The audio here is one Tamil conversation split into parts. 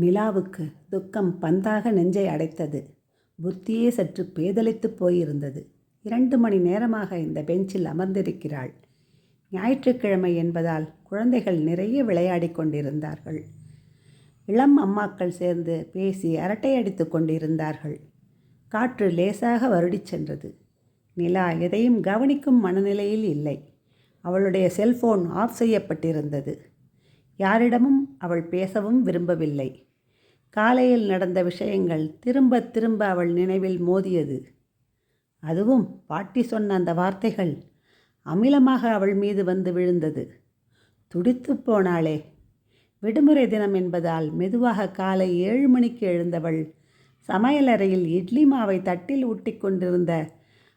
நிலாவுக்கு துக்கம் பந்தாக நெஞ்சை அடைத்தது. புத்தியே சற்று பேதலித்து போயிருந்தது. இரண்டு மணி நேரமாக இந்த பெஞ்சில் அமர்ந்திருக்கிறாள். ஞாயிற்றுக்கிழமை என்பதால் குழந்தைகள் நிறைய விளையாடிக் கொண்டிருந்தார்கள். இளம் அம்மாக்கள் சேர்ந்து பேசி அரட்டை அடித்து கொண்டிருந்தார்கள். காற்று லேசாக வருடிச் சென்றது. நிலா எதையும் கவனிக்கும் மனநிலையில் இல்லை. அவளுடைய செல்போன் ஆஃப் செய்யப்பட்டிருந்தது. யாரிடமும் அவள் பேசவும் விரும்பவில்லை. காலையில் நடந்த விஷயங்கள் திரும்ப திரும்ப அவள் நினைவில் மோதியது. அதுவும் பாட்டி சொன்ன அந்த வார்த்தைகள் அமிலமாக அவள் மீது வந்து விழுந்தது. துடித்து போனாளே. விடுமுறை தினம் என்பதால் மெதுவாக காலை ஏழு மணிக்கு எழுந்தவள் சமையலறையில் இட்லி மாவை தட்டில் ஊட்டி கொண்டிருந்த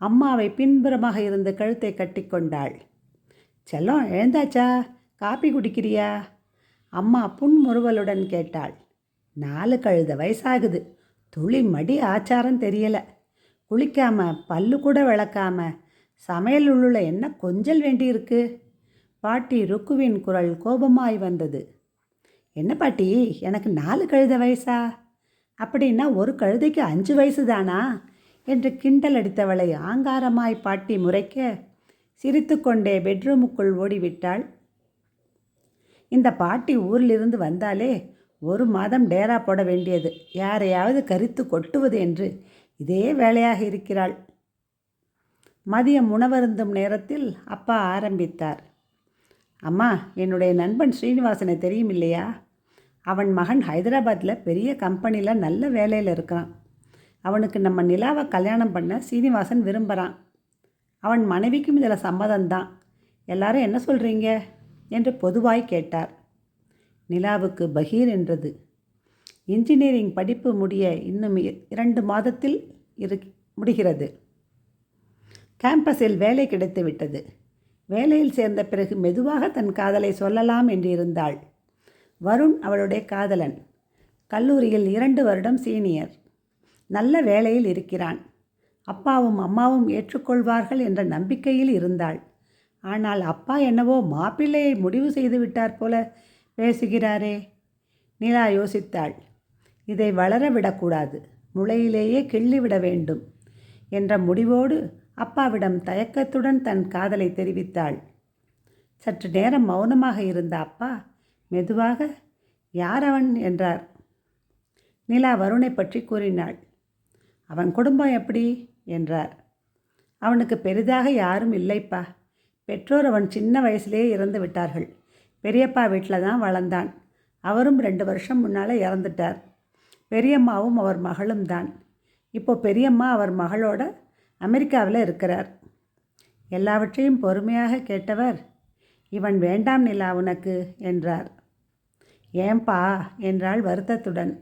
அம்மாவை பின்புறமாக இருந்து கழுத்தை கட்டிக்கொண்டாள் செல்லம் எழுந்தாச்சா? காப்பி குடிக்கிறியா? அம்மா புன்முறுவலுடன் கேட்டாள். நாலு கழுத வயசாகுது. துளி மடி ஆச்சாரம் தெரியலை. குளிக்காம பல்லு கூட விளக்காம சமையல் உள்ள என்ன கொஞ்சல் வேண்டியிருக்கு? பாட்டி ருக்குவின் குரல் கோபமாய் வந்தது. என்ன பாட்டி எனக்கு நாலு கழுத வயசா? அப்படின்னா ஒரு கழுதைக்கு அஞ்சு வயசு தானா என்று கிண்டல் அடித்தவளை ஆங்காரமாய் பாட்டி முறைக்க சிரித்துக்கொண்டே பெட்ரூமுக்குள் ஓடிவிட்டாள். இந்த பாட்டி ஊரிலிருந்து வந்தாலே ஒரு மாதம் டேரா போட வேண்டியது. யாரையாவது கரித்து கொட்டுவது என்று இதே வேலையாக இருக்கிறாள். மதியம் உணவருந்தும் நேரத்தில் அப்பா ஆரம்பித்தார். அம்மா என்னுடைய நண்பன் ஸ்ரீனிவாசனை தெரியும் இல்லையா அவன் மகன் ஹைதராபாத்தில் பெரிய கம்பெனியில் நல்ல வேலையில் இருக்கான். அவனுக்கு நம்ம நிலாவை கல்யாணம் பண்ண சீனிவாசன் விரும்புகிறான் அவன் மனைவிக்கும் இதில் சம்மதம்தான். எல்லாரும் என்ன சொல்கிறீங்க என்று பொதுவாய் கேட்டார். நிலாவுக்கு பகீர் என்றது. இன்ஜினியரிங் படிப்பு முடிய இன்னும் இ- இரண்டு மாதத்தில் இரு முடிகிறது. கேம்பஸில் வேலை கிடைத்து விட்டது. வேலையில் சேர்ந்த பிறகு மெதுவாக தன் காதலை சொல்லலாம் என்று இருந்தாள். வருண் அவளுடைய காதலன். கல்லூரியில் இரண்டு வருடம் சீனியர். நல்ல வேலையில் இருக்கிறான். அப்பாவும் அம்மாவும் ஏற்றுக்கொள்வார்கள் என்ற நம்பிக்கையில் இருந்தாள். ஆனால் அப்பா என்னவோ மாப்பிள்ளையை முடிவு செய்து விட்டார் போல பேசுகிறாரே. நிலா யோசித்தாள். இதை வளர விடக்கூடாது. முளையிலேயே கிள்ளிவிட வேண்டும் என்ற முடிவோடு அப்பாவிடம் தயக்கத்துடன் தன் காதலை தெரிவித்தாள். சற்று நேரம் மௌனமாக இருந்த அப்பா மெதுவாக யார் அவன்? என்றார். நிலா வருணை பற்றி கூறினாள். அவன் குடும்பம் எப்படி? என்றார். அவனுக்கு பெரிதாக யாரும் இல்லைப்பா. பெற்றோர் அவன் சின்ன வயசுலேயே இறந்து விட்டார்கள். பெரியப்பா வீட்டில் தான் வளர்ந்தான். அவரும் ரெண்டு வருஷம் முன்னால் இறந்துட்டார். பெரியம்மாவும் அவர் மகளும் தான். இப்போ பெரியம்மா அவர் மகளோட அமெரிக்காவில் இருக்கிறார். எல்லாவற்றையும் பொறுமையாக கேட்டவர் இவன் வேண்டாம் நிலா உனக்கு என்றார். ஏன்பா என்றாள் வருத்தத்துடன்.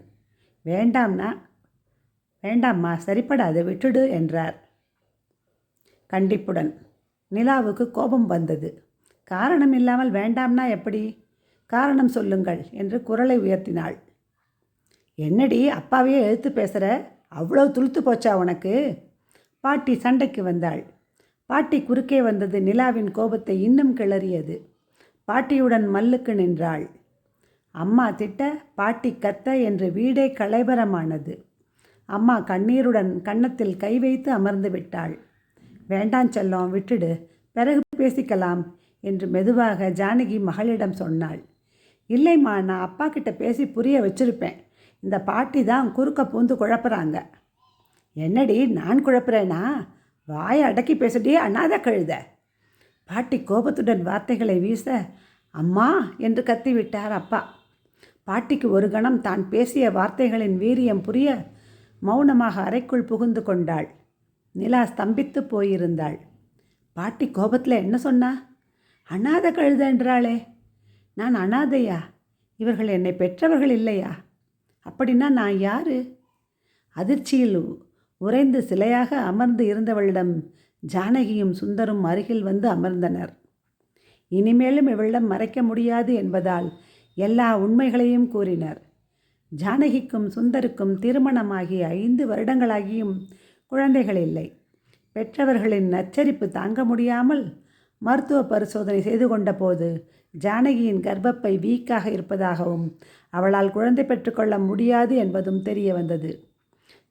வேண்டாம்னா வேண்டாம்மா சரிப்படாது விட்டுடு என்றார். கண்டிப்புடன். நிலாவுக்கு கோபம் வந்தது. காரணம் இல்லாமல் வேண்டாம்னா எப்படி? காரணம் சொல்லுங்கள் என்று குரலை உயர்த்தினாள். என்னடி அப்பாவையே எழுத்து பேசுகிற அவ்வளோ துளுத்து போச்சா உனக்கு? பாட்டி சண்டைக்கு வந்தாள். பாட்டி குறுக்கே வந்தது நிலாவின் கோபத்தை இன்னும் கிளறியது. பாட்டியுடன் மல்லுக்கு நின்றாள். அம்மா திட்ட பாட்டி கத்த என்று வீடே கலைபரமானது அம்மா கண்ணீருடன் கன்னத்தில் கை வைத்து அமர்ந்து விட்டாள். வேண்டாம் செல்லம் விட்டுடு. பிறகு பேசிக்கலாம் என்று மெதுவாக ஜானகி மகளிடம் சொன்னாள். இல்லைம்மா நான் அப்பா கிட்ட பேசி புரிய வச்சிருப்பேன். இந்த பாட்டி தான் குறுக்க பூந்து குழப்புறாங்க. என்னடி நான் குழப்புறேனா? வாயை அடக்கி பேசுடி அண்ணாத கழுத. பாட்டி கோபத்துடன் வார்த்தைகளை வீச அம்மா என்று கத்திவிட்டார் அப்பா. பாட்டிக்கு ஒரு கணம் தான் பேசிய வார்த்தைகளின் வீரியம் புரிய மௌனமாக அறைக்குள் புகுந்து கொண்டாள். நிலா ஸ்தம்பித்து போயிருந்தாள். பாட்டி கோபத்தில் என்ன சொன்னா? அனாத கழுத என்றாளே. நான் அனாதையா? இவர்கள் என்னை பெற்றவர்கள் இல்லையா? அப்படின்னா நான் யாரு? அதிர்ச்சியில் உறைந்து சிலையாக அமர்ந்து இருந்தவளிடம் ஜானகியும் சுந்தரும் அருகில் வந்து அமர்ந்தனர். இனிமேலும் இவளிடம் மறைக்க முடியாது என்பதால் எல்லா உண்மைகளையும் கூறினர். ஜானகிக்கும் சுந்தருக்கும் திருமணமாகி ஐந்து வருடங்களாகியும் குழந்தைகள் இல்லை. பெற்றவர்களின் நச்சரிப்பு தாங்க முடியாமல் மருத்துவ பரிசோதனை செய்து கொண்டபோது ஜானகியின் கர்ப்பப்பை வீக்காக இருப்பதாகவும் அவளால் குழந்தை பெற்றுக்கொள்ள முடியாது என்பதும் தெரிய வந்தது.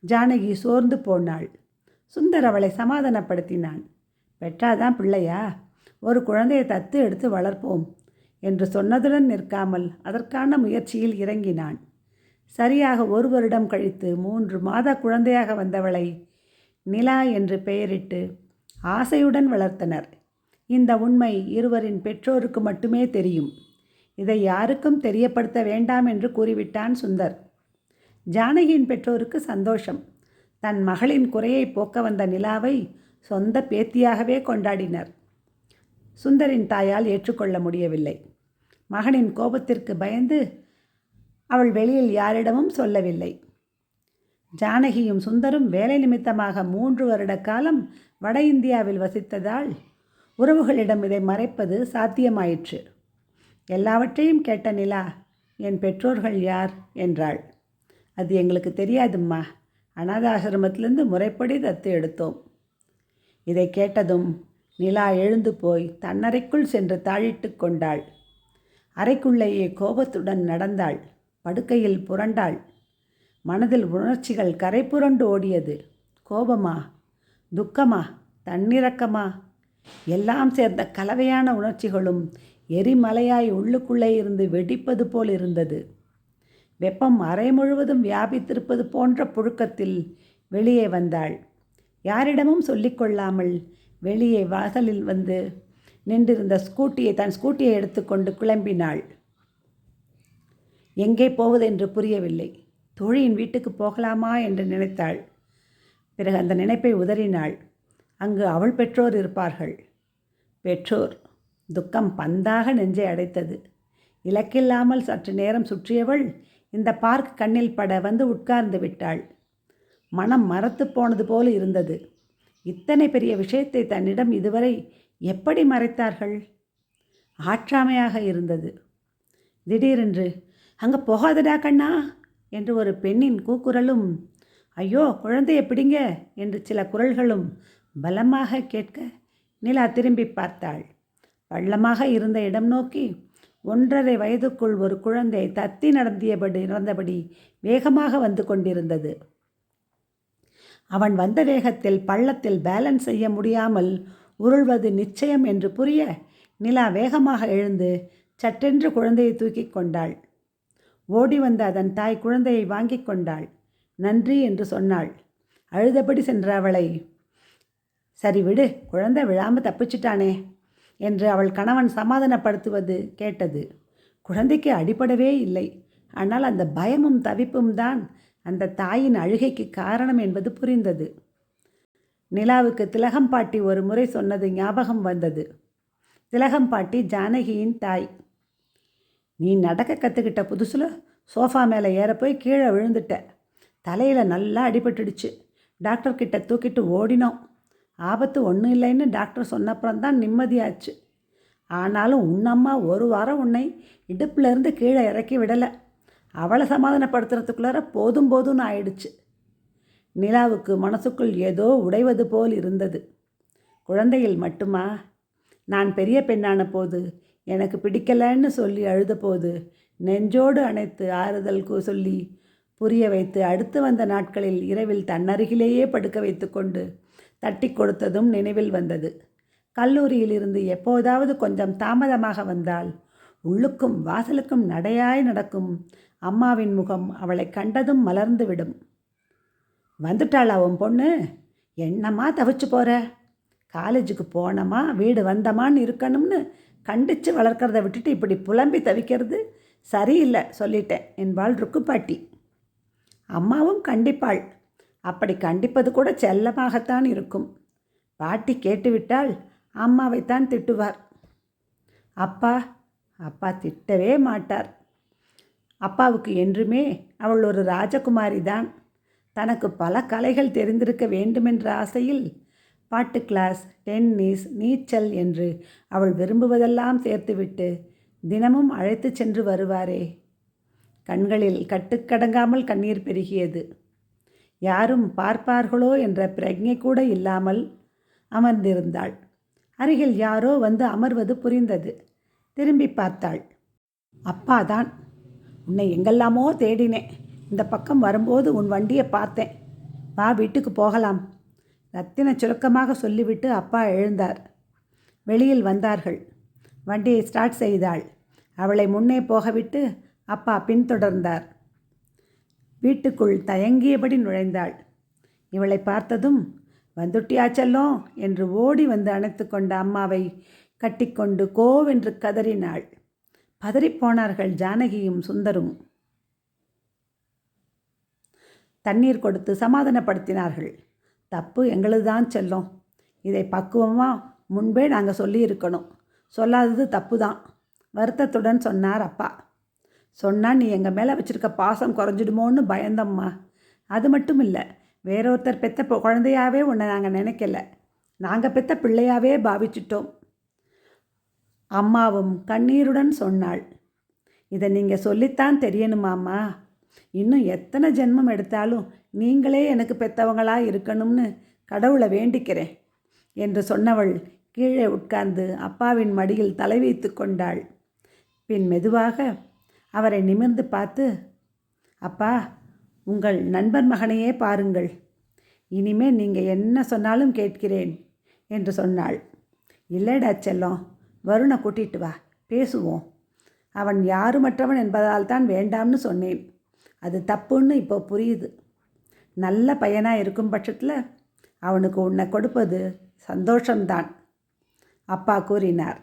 ஜானகி சோர்ந்து போனாள். சுந்தர் அவளை சமாதானப்படுத்தினான். பெற்றாதான் பிள்ளையா? ஒரு குழந்தையை தத்து எடுத்து வளர்ப்போம் என்று சொன்னதுடன் நிற்காமல் அதற்கான முயற்சியில் இறங்கினான். சரியாக ஒரு வருடம் கழித்து மூன்று மாத குழந்தையாக வந்தவளை நிலா என்று பெயரிட்டு ஆசையுடன் வளர்த்தனர். இந்த உண்மை இருவரின் பெற்றோருக்கு மட்டுமே தெரியும். இதை யாருக்கும் தெரியப்படுத்த வேண்டாம் என்று கூறிவிட்டான் சுந்தர். ஜானகியின் பெற்றோருக்கு சந்தோஷம். தன் மகளின் குறையை போக்க வந்த நிலாவை சொந்த பேத்தியாகவே கொண்டாடினர். சுந்தரின் தாயால் ஏற்றுக்கொள்ள முடியவில்லை. மகனின் கோபத்திற்கு பயந்து அவள் வெளியில் யாரிடமும் சொல்லவில்லை. ஜானகியும் சுந்தரும் வேலை நிமித்தமாக மூன்று வருட காலம் வட இந்தியாவில் வசித்ததால் உறவுகளிடம் இதை மறைப்பது சாத்தியமாயிற்று. எல்லாவற்றையும் கேட்ட நிலா என் பெற்றோர்கள் யார்? என்றாள். அது எங்களுக்கு தெரியாதும்மா. அனாதாசிரமத்திலிருந்து முறைப்படி தத்து எடுத்தோம். இதை கேட்டதும் நிலா எழுந்து போய் தன்னறைக்குள் சென்று தாழிட்டு கொண்டாள். அறைக்குள்ளேயே கோபத்துடன் நடந்தாள். படுக்கையில் புரண்டாள். மனதில் உணர்ச்சிகள் கரை புரண்டு ஓடியது. கோபமா? துக்கமா? தன்னிறக்கமா? எல்லாம் சேர்ந்த கலவையான உணர்ச்சிகளும் எரிமலையாய் உள்ளுக்குள்ளே இருந்து வெடிப்பது போல் இருந்தது. வெப்பம் அறை முழுவதும் வியாபித்திருப்பது போன்ற புழுக்கத்தில் வெளியே வந்தாள். யாரிடமும் சொல்லிக்கொள்ளாமல் வெளியே வாசலில் வந்து நின்றிருந்த ஸ்கூட்டியை தன் ஸ்கூட்டியை எடுத்துக்கொண்டு கிளம்பினாள். எங்கே போவதென்று புரியவில்லை. தோழியின் வீட்டுக்கு போகலாமா என்று நினைத்தாள். பிறகு அந்த நினைப்பை உதறினாள். அங்கு அவள் பெற்றோர் இருப்பார்கள். பெற்றோர் துக்கம் பந்தாக நெஞ்சை அடைத்தது. இலக்கில்லாமல் சற்று நேரம் சுற்றியவள் இந்த பார்க் கண்ணில் பட வந்து உட்கார்ந்து விட்டாள். மனம் மரத்து போனது போல் இருந்தது. இத்தனை பெரிய விஷயத்தை தன்னிடம் இதுவரை எப்படி மறைத்தார்கள்? ஆற்றாமையாக இருந்தது. திடீரென்று அங்கே போகாதடா கண்ணா! என்று ஒரு பெண்ணின் கூக்குரலும் ஐயோ குழந்தையை பிடிங்க என்று சில குரல்களும் பலமாக கேட்க நிலா திரும்பி பார்த்தாள். பள்ளமாக இருந்த இடம் நோக்கி ஒன்றரை வயதுக்குள் ஒரு குழந்தை தத்தி நடந்தியபடி நடந்தபடி வேகமாக வந்து கொண்டிருந்தது. அவன் வந்த வேகத்தில் பள்ளத்தில் பேலன்ஸ் செய்ய முடியாமல் உருள்வது நிச்சயம் என்று புரிய நிலா வேகமாக எழுந்து சட்டென்று குழந்தையை தூக்கி கொண்டாள். ஓடி வந்த அதன் தாய் குழந்தையை வாங்கி கொண்டாள். நன்றி என்று சொன்னாள். அழுதபடி சென்ற அவளை சரி விடு குழந்தை விழாமல் தப்பிச்சிட்டானே என்று அவள் கணவன் சமாதானப்படுத்துவது கேட்டது. குழந்தைக்கு அடிபடவே இல்லை. ஆனால் அந்த பயமும் தவிப்பும் தான் அந்த தாயின் அழுகைக்கு காரணம் என்பது புரிந்தது. நிலாவுக்கு திலகம் பாட்டி ஒரு முறை சொன்னது ஞாபகம் வந்தது. திலகம் பாட்டி ஜானகியின் தாய். நீ நடக்க கற்றுக்கிட்ட புதுசில் சோஃபா மேலே ஏற போய் கீழே விழுந்துட்ட. தலையில் நல்லா அடிபட்டுடுச்சு. டாக்டர்கிட்ட தூக்கிட்டு ஓடினோம். ஆபத்து ஒன்றும் இல்லைன்னு டாக்டர் சொன்னப்புறம் தான் நிம்மதியாச்சு. ஆனாலும் உன்னம்மா ஒரு வாரம் உன்னை இடுப்புலேருந்து கீழே இறக்கி விடலை. அவளை சமாதானப்படுத்துறதுக்குள்ளார போதும் போதும்னு ஆயிடுச்சு. நிலாவுக்கு மனசுக்குள் ஏதோ உடைவது போல் இருந்தது. குழந்தையில் மட்டுமா? நான் பெரிய பெண்ணான போது எனக்கு பிடிக்கலன்னு சொல்லி அழுத போது நெஞ்சோடு அணைத்து ஆறுதல் சொல்லி புரிய வைத்து அடுத்து வந்த நாட்களில் இரவில் தன்னருகிலேயே படுக்க வைத்துக்கொண்டு தட்டி கொடுத்ததும் நினைவில் வந்தது. கல்லூரியிலிருந்து எப்போதாவது கொஞ்சம் தாமதமாக வந்தால் உள்ளுக்கும் வாசலுக்கும் நடையாய் நடக்கும் அம்மாவின் முகம் அவளை கண்டதும் மலர்ந்துவிடும். வந்துட்டாளா உன் பொண்ணு? என்னம்மா தவிச்சு போகிற காலேஜுக்கு போனோமா? வீடு வந்தமான்னு இருக்கணும்னு கண்டித்து வளர்க்குறத விட்டுட்டு இப்படி புலம்பி தவிக்கிறது சரியில்லை சொல்லிட்டேன் என்பாள் ருக்குப்பாட்டி அம்மாவும் கண்டிப்பாள். அப்படி கண்டிப்பது கூட செல்லமாகத்தான் இருக்கும். பாட்டி கேட்டுவிட்டால் அம்மாவைத்தான் திட்டுவார். அப்பா அப்பா திட்டவே மாட்டார். அப்பாவுக்கு என்றுமே அவள் ஒரு ராஜகுமாரி தான் தனக்கு பல கலைகள் தெரிந்திருக்க வேண்டுமென்ற ஆசையில் பாட்டு கிளாஸ் டென்னிஸ் நீச்சல் என்று அவள் விரும்புவதெல்லாம் சேர்த்துவிட்டு தினமும் அழைத்து சென்று வருவாரே. கண்களில் கட்டுக்கடங்காமல் கண்ணீர் பெருகியது. யாரும் பார்ப்பார்களோ என்ற பிரஜை கூட இல்லாமல் அமர்ந்திருந்தாள். அருகில் யாரோ வந்து அமர்வது புரிந்தது. திரும்பி பார்த்தாள். அப்பா தான் உன்னை எங்கெல்லாமோ தேடினேன். இந்த பக்கம் வரும்போது உன் வண்டியை பார்த்தேன். வா வீட்டுக்கு போகலாம். ரத்தின சுருக்கமாக சொல்லிவிட்டு அப்பா எழுந்தார். வெளியில் வந்தார்கள். வண்டியை ஸ்டார்ட் செய்தாள். அவளை முன்னே போகவிட்டு அப்பா பின்தொடர்ந்தார். வீட்டுக்குள் தயங்கியபடி நுழைந்தாள். இவளை பார்த்ததும் வந்துட்டியா செல்லம் என்று ஓடி வந்து அணைத்து கொண்ட அம்மாவை கட்டிக்கொண்டு கோவென்று கதறினாள். பதறிப்போனார்கள் ஜானகியும் சுந்தரும். தண்ணீர் கொடுத்து சமாதானப்படுத்தினார்கள். தப்பு எங்களுதுதான் செல்லும். இதை பக்குவமாக முன்பே நாங்கள் சொல்லியிருக்கணும். சொல்லாதது தப்பு தான் வருத்தத்துடன் சொன்னார் அப்பா. சொன்னால் நீ எங்கள் மேலே வச்சுருக்க பாசம் குறைஞ்சிடுமோன்னு பயந்தம்மா. அது மட்டும் இல்லை வேறொருத்தர் பெத்த குழந்தையாகவே உன்னை நாங்கள் நினைக்கல. நாங்கள் பெத்த பிள்ளையாகவே பாவிச்சிட்டோம். அம்மாவும் கண்ணீருடன் சொன்னாள். இதை நீங்கள் சொல்லித்தான் தெரியணுமாம்மா. இன்னும் எத்தனை ஜென்மம் எடுத்தாலும் நீங்களே எனக்கு பெத்தவங்களாக இருக்கணும்னு கடவுளை வேண்டிக்கிறேன் என்று சொன்னவள் கீழே உட்கார்ந்து அப்பாவின் மடியில் தலை வைத்து கொண்டாள். பின் மெதுவாக அவரை நிமிர்ந்து பார்த்து அப்பா உங்கள் நண்பர் மகனையே பாருங்கள். இனிமே நீங்கள் என்ன சொன்னாலும் கேட்கிறேன் என்று சொன்னாள். இல்லைடா செல்லம் வருணை கூட்டிட்டு வா பேசுவோம். அவன் யாருமற்றவன் என்பதால் தான் வேண்டாம்னு சொன்னேன். அது தப்புன்னு இப்போ புரியுது. நல்ல பையனாக இருக்கும் பட்சத்தில் அவனுக்கு உன்னை கொடுப்பது சந்தோஷம்தான் அப்பா கூறினார்.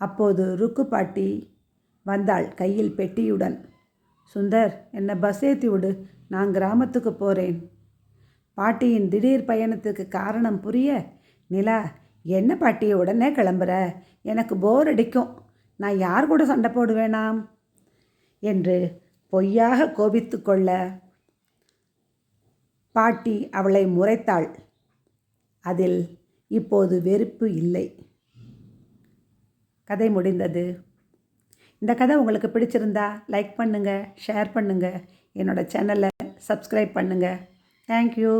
அப்போது ருக்கு பாட்டி வந்தாள் கையில் பெட்டியுடன். சுந்தர் என்னை பஸ் ஏற்றி விடு நான் கிராமத்துக்கு போகிறேன் பாட்டியின் திடீர் பயணத்துக்கு காரணம் புரிய நிலா என்ன பாட்டி உடனே கிளம்புற? எனக்கு போர் அடிக்கும். நான் யார் கூட சண்டை போடுவேனாம்? என்று பொய்யாக கோபித்து கொள்ள பாட்டி அவளை முறைத்தாள். அதில் இப்போது வெறுப்பு இல்லை. கதை முடிந்தது. இந்த கதை உங்களுக்கு பிடிச்சிருந்தா லைக் பண்ணுங்கள் ஷேர் பண்ணுங்கள் என்னோட சேனலை சப்ஸ்கிரைப் பண்ணுங்கள் தேங்க்யூ